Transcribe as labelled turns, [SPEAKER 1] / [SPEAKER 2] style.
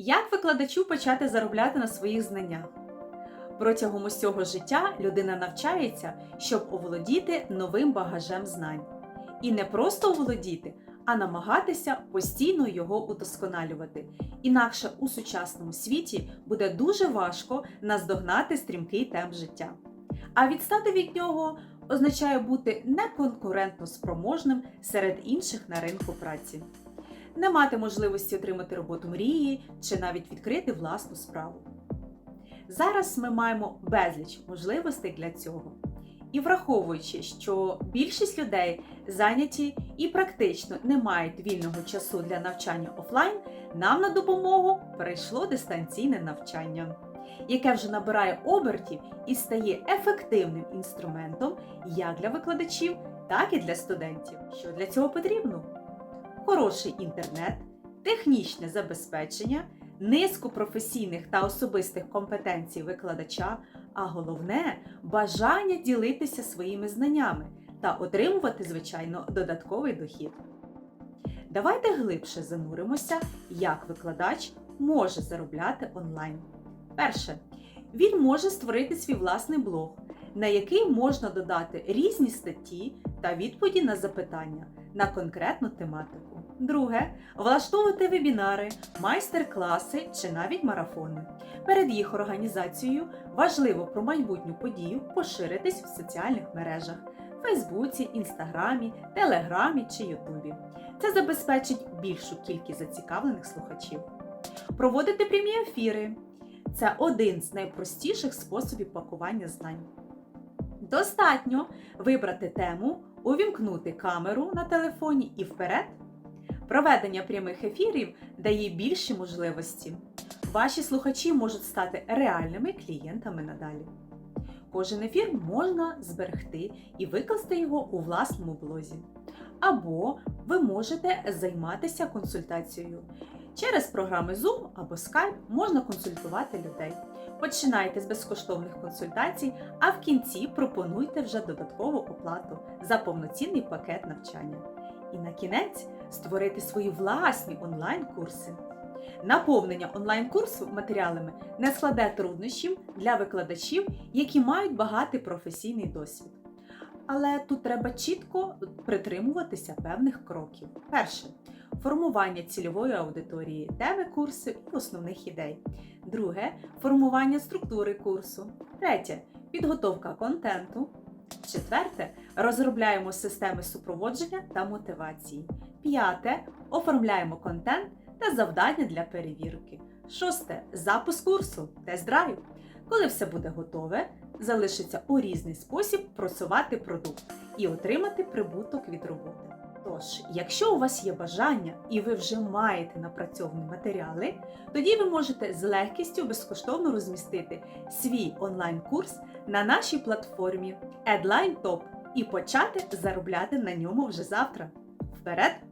[SPEAKER 1] Як викладачу почати заробляти на своїх знаннях? Протягом усього життя людина навчається, щоб оволодіти новим багажем знань. І не просто оволодіти, а намагатися постійно його удосконалювати. Інакше у сучасному світі буде дуже важко наздогнати стрімкий темп життя. А відстати від нього означає бути неконкурентно спроможним серед інших на ринку праці, не мати можливості отримати роботу мрії чи навіть відкрити власну справу. Зараз ми маємо безліч можливостей для цього. І враховуючи, що більшість людей зайняті і практично не мають вільного часу для навчання офлайн, нам на допомогу прийшло дистанційне навчання, яке вже набирає обертів і стає ефективним інструментом як для викладачів, так і для студентів. Що для цього потрібно? Хороший інтернет, технічне забезпечення, низку професійних та особистих компетенцій викладача, а головне бажання ділитися своїми знаннями та отримувати, звичайно, додатковий дохід. Давайте глибше зануримося, як викладач може заробляти онлайн. Перше, він може створити свій власний блог, на який можна додати різні статті та відповіді на запитання на конкретну тематику. Друге, влаштовувати вебінари, майстер-класи чи навіть марафони. Перед їх організацією важливо про майбутню подію поширитись в соціальних мережах Фейсбуці, Інстаграмі, Телеграмі чи Ютубі. Це забезпечить більшу кількість зацікавлених слухачів. Проводити прямі ефіри це один з найпростіших способів пакування знань. Достатньо вибрати тему, увімкнути камеру на телефоні і вперед. Проведення прямих ефірів дає більші можливості. Ваші слухачі можуть стати реальними клієнтами надалі. Кожен ефір можна зберегти і викласти його у власному блозі. Або ви можете займатися консультацією. Через програми Zoom або Skype можна консультувати людей. Починайте з безкоштовних консультацій, а в кінці пропонуйте вже додаткову оплату за повноцінний пакет навчання. І на кінець створити свої власні онлайн-курси. Наповнення онлайн-курсу матеріалами не складе труднощів для викладачів, які мають багатий професійний досвід. Але тут треба чітко притримуватися певних кроків. Перше формування цільової аудиторії, теми курсу і основних ідей. Друге формування структури курсу. Третє підготовка контенту. Четверте розробляємо системи супроводження та мотивації. П'яте оформляємо контент та завдання для перевірки. Шосте запуск курсу, тест-драйв. Коли все буде готове, залишиться у різний спосіб просувати продукт і отримати прибуток від роботи. Тож, якщо у вас є бажання і ви вже маєте напрацьовані матеріали, тоді ви можете з легкістю безкоштовно розмістити свій онлайн-курс на нашій платформі Edline Top і почати заробляти на ньому вже завтра. Вперед!